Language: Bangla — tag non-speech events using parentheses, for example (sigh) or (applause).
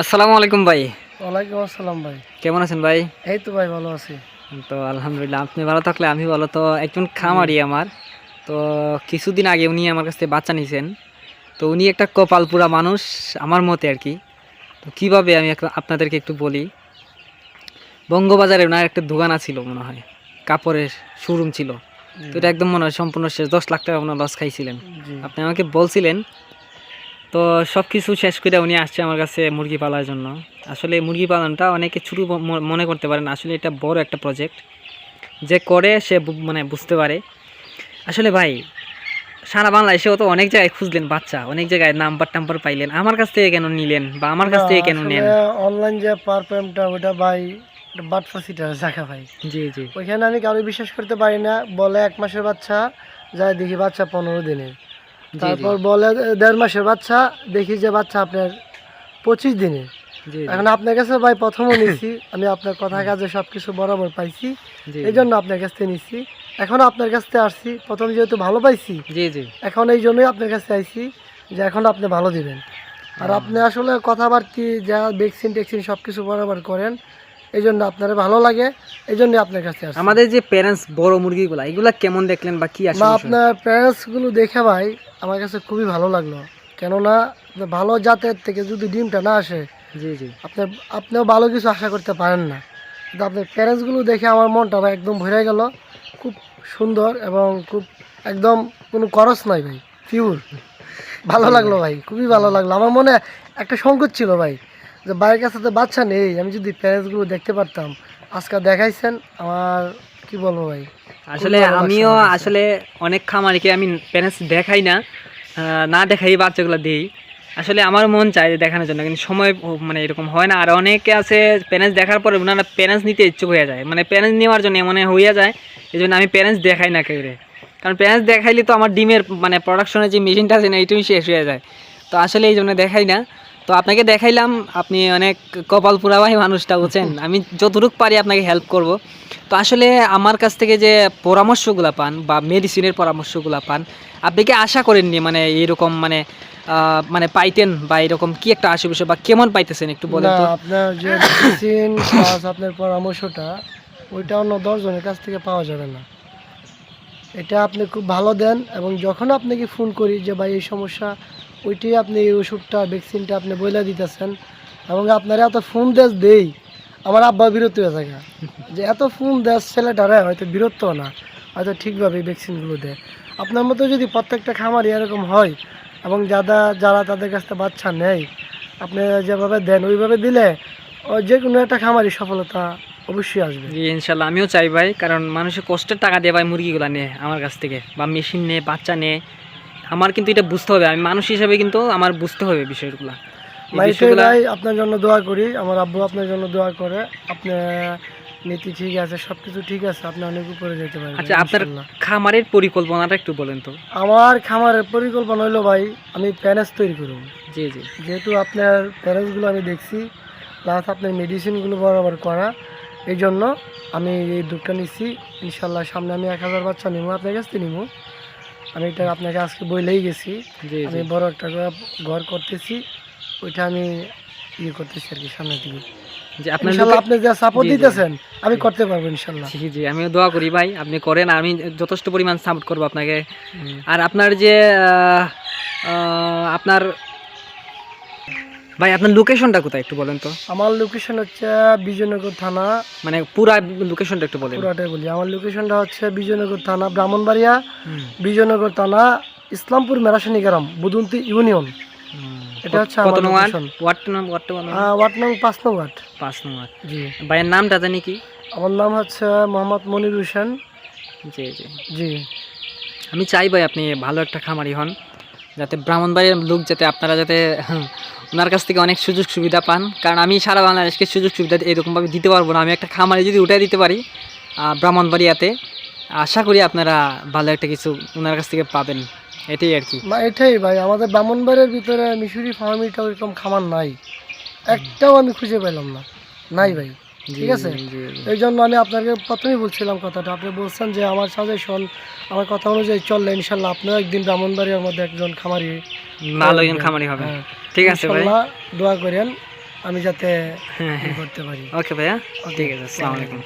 আসসালামু আলাইকুম ভাই। ওয়ালাইকুম আসসালাম ভাই। কেমন আছেন ভাই? এই তো ভাই ভালো আছি। তো আলহামদুলিল্লাহ আপনি ভালো থাকলে আমি ভালো। তো একজন খামারি আমার তো কিছুদিন আগে উনি আমার কাছ থেকে বাচ্চা নিয়েছেন তো উনি একটা কপালপুরা মানুষ আমার মতে আর কি। তো কীভাবে আমি আপনাদেরকে একটু বলি। বঙ্গবাজারে ওনার একটা দোকান ছিল মনে হয়। কাপড়ের শোরুম ছিল। তো এটা একদম মনে হয় সম্পূর্ণ শেষ দশ লাখ টাকা ওনার লস খাইছিলেন। আপনি আমাকে বলছিলেন তো সব কিছু শেষ করে উনি আসছে আমার কাছে মুরগি পালার জন্য। আসলে মুরগি পালনটা অনেকে ছোটো মনে করতে পারেন আসলে এটা বড় একটা প্রজেক্ট যে করে সে মানে বুঝতে পারে। আসলে ভাই সারা বাংলাদেশেও তো অনেক জায়গায় খুঁজলেন বাচ্চা। অনেক জায়গায় নাম্বার টাম্বার পাইলেন। আমার কাছ থেকে কেন নিলেন? বা আমার কাছ থেকে কেন নেন? অনলাইন যে পার পেমেন্টটা ওটা ভাই জায়গা ভাই। জি জি। ওইখানে আমি কারও বিশ্বাস করতে পারি না। বলে এক মাসের বাচ্চা যায় দেখি বাচ্চা পনেরো দিনের। তারপর বলে দেড় মাসের বাচ্চা দেখি যে বাচ্চা আপনার পঁচিশ দিনের জি এখন আপনার কাছে ভাই প্রথমও নিচ্ছি আমি আপনার কথা কাজে সব কিছু বরাবর পাইছি এই জন্য আপনার কাছ থেকে নিচ্ছি এখন আপনার কাছ থেকে আসছি প্রথম যেহেতু ভালো পাইছি এখন এই জন্যই আপনার কাছে আইছি যে এখন আপনি ভালো দিবেন। আর আপনি আসলে কথাবার্তি যা ভ্যাকসিন টেকসিন সব কিছু বরাবর করেন এই জন্য আপনার ভালো লাগে এই জন্য আপনার কাছে আসছি। আমাদের যে প্যারেন্টস বড় মুরগিগুলা এগুলা কেমন দেখলেন বা কি বা আসলে আপনার প্যারেন্টসগুলো দেখে ভাই আমার কাছে খুবই ভালো লাগল। কেননা ভালো জাতের থেকে যদি ডিমটা না আসে জি জি। আপনার আপনিও ভালো কিছু আশা করতে পারেন না। কিন্তু আপনার প্যারেন্টসগুলো দেখে আমার মনটা ভাই একদম ভরে গেল। খুব সুন্দর এবং খুব একদম কোনো খরচ নাই ভাই পিওর ভালো লাগল ভাই খুবই ভালো লাগল। আমার মনে একটা সংকট ছিল ভাই। যে বাইরের কাছে তো বাচ্চা নেই আমি যদি প্যারেন্টসগুলো দেখতে পারতাম। আজকে দেখাইছেন আমার কি বলব ভাই? আসলে আমিও আসলে অনেক খামারিকে আমি প্যারেন্টস দেখাই না না দেখাই বাচ্চাগুলো দিই। আসলে আমার মন চায় যে দেখানোর জন্য কিন্তু সময় মানে এরকম হয় না। আর অনেকে আছে প্যারেন্টস দেখার পরে ওনারা প্যারেন্টস নিতে ইচ্ছুক হয়ে যায়। মানে প্যারেন্টস নেওয়ার জন্য মনে হইয়া যায় এই জন্য আমি প্যারেন্টস দেখাই না কেউরে। কারণ প্যারেন্টস দেখাইলে তো আমার ডিমের মানে প্রোডাকশনের যে মেশিনটা আছে না এইটুকুই শেষ হয়ে যায়। তো আসলে এই জন্য দেখাই না। তো আপনাকে দেখাইলাম আপনি অনেক কপাল পুরাবাহী মানুষটা বুঝছেন? (laughs) আমি যতটুকু পারি আপনাকে হেল্প করব। তো আসলে আমার কাছ থেকে যে পরামর্শগুলো পান বা মেডিসিনের পরামর্শগুলো পান আপনি কি আশা করেননি মানে এরকম মানে মানে পাইতেন বা এরকম কি একটা আশেপাশে বা কেমন পাইতেছেন একটু বলেন তো? আপনার যে মেডিসিন প্লাস (coughs) আপনার পরামর্শটা ওইটা অন্য দশজনের কাছ থেকে পাওয়া যাবে না। এটা আপনি খুব ভালো দেন এবং যখন আপনাকে ফোন করি যে ভাই এই সমস্যা ওইটাই আপনি এই ওষুধটা ভ্যাকসিনটা আপনি বইলা দিতেছেন। এবং আপনারা এত ফোন দেশ দেই, আমার আব্বা বিরক্ত হয়ে থাকে। যে এত ফোন দেশ ছেলেটারে হয়তো বিরক্ত না, হয়তো ঠিকভাবে ভ্যাকসিনগুলো দেয়। আপনার মতো যদি প্রত্যেকটা খামারই এরকম হয়, এবং যারা যারা তাদের কাছ থেকে বাচ্চা নেয়, আপনি যেভাবে দেন, ওইভাবে দিলে যে কোনো একটা খামারই সফলতা অবশ্যই আসবে। জি, ইনশাল্লাহ, আমিও চাই ভাই, কারণ মানুষের কষ্টের টাকা দিয়ে ভাই মুরগিগুলো নেয়, আমার কাছ থেকে। বা মেশিন নেয়, বাচ্চা নেয় আমার কিন্তু এটা বুঝতে হবে। আমি মানুষ হিসেবে কিন্তু আমার বুঝতে হবে বিষয়গুলো। ভাই আপনার জন্য দোয়া করি। আমার আব্বু আপনার জন্য দোয়া করে। আপনি নীতি ঠিক আছে সব কিছু ঠিক আছে। আপনি অনেক উপরে যেতে পারবেন আচ্ছা আপনার খামারের পরিকল্পনাটা একটু বলেন তো। আমার খামারের পরিকল্পনা হলো ভাই আমি প্যারেন্টস তৈরি করব। জি জি। যেহেতু আপনার প্যারেন্টসগুলো আমি দেখছি প্লাস আপনার মেডিসিনগুলো বরাবর করা এই জন্য আমি এই দুধটা নিচ্ছি। ইনশাল্লাহ সামনে আমি এক হাজার বাচ্চা নিবো আপনার কাছ থেকে নিবো। আমি এটা আপনাকে আজকে বইলেই গেছি। যে আমি বড় একটা ঘর- করতেছি ওইটা আমি ইয়ে করতেছি আর কি সামনের দিকে। যে আপনার ইনশাল্লাহ আপনি যা সাপোর্ট। দিতেছেন আমি করতে পারব ইনশাল্লাহ। জি জি আমিও দোয়া করি ভাই আপনি করেন আমি যথেষ্ট পরিমাণ সাপোর্ট করব আপনাকে। আর আপনার যে আপনার ভাই আপনার লোকেশনটা কোথায় একটু বলেন তো? আমার লোকেশন হচ্ছে বিজয়নগর থানা। মানে পুরা লোকেশনটা একটু বলেন। পুরাটাই বলি। আমার লোকেশনটা হচ্ছে বিজয়নগর থানা ব্রাহ্মণবাড়িয়া হুম, বিজয়নগর থানা ইসলামপুর মেরাসানি গ্রাম বুদন্তি ইউনিয়ন। এটা হচ্ছে আমার নং ওয়ার্ড। ওয়ার্ড নাম ওয়ার্ডটা বলেন ওয়ার্ড নং পাঁচ নং ওয়ার্ড। পাঁচ নং ওয়ার্ড। জি। ভাইয়ের নামটা জানি কি? আমার নাম হচ্ছে মোহাম্মদ মনির হোসেন। জি জি। জি। আমি চাই ভাই আপনি ভালো একটা খামারি হন। যাতে ব্রাহ্মণবাড়ির লোক যাতে আপনারা যাতে ওনার কাছ থেকে অনেক সুযোগ সুবিধা পান। কারণ আমি সারা বাংলাদেশকে সুযোগ সুবিধা এরকমভাবে দিতে পারব না। আমি একটা খামারে যদি উঠাই দিতে পারি ব্রাহ্মণবাড়িয়াতে, আশা করি আপনারা ভালো একটা কিছু ওনার কাছ থেকে পাবেন। এটাই আর কি। এটাই ভাই, আমাদের ব্রাহ্মণবাড়ির ভিতরে মিশরি ফার্মিটা ওইরকম খামার নাই। একটাও আমি খুঁজে পেলাম না। নাই ভাই। ঠিক আছে। এই জন্য আমি আপনাকে প্রথমেই বলছিলাম কথাটা। আপনি বলছেন যে আমার সাজেশন আমার কথা অনুযায়ী চললে ইনশাল্লাহ আপনিও একদিন ব্রাহ্মণবাড়িয়ার মধ্যে একজন খামারি ভালো একজন খামারি হবে। হ্যাঁ। ঠিক আছে ইনশাল্লাহ দোয়া করেন আমি যাতে হ্যাঁ হ্যাঁ। করতে পারি। ওকে ভাইয়া। ঠিক আছে আসসালামু আলাইকুম।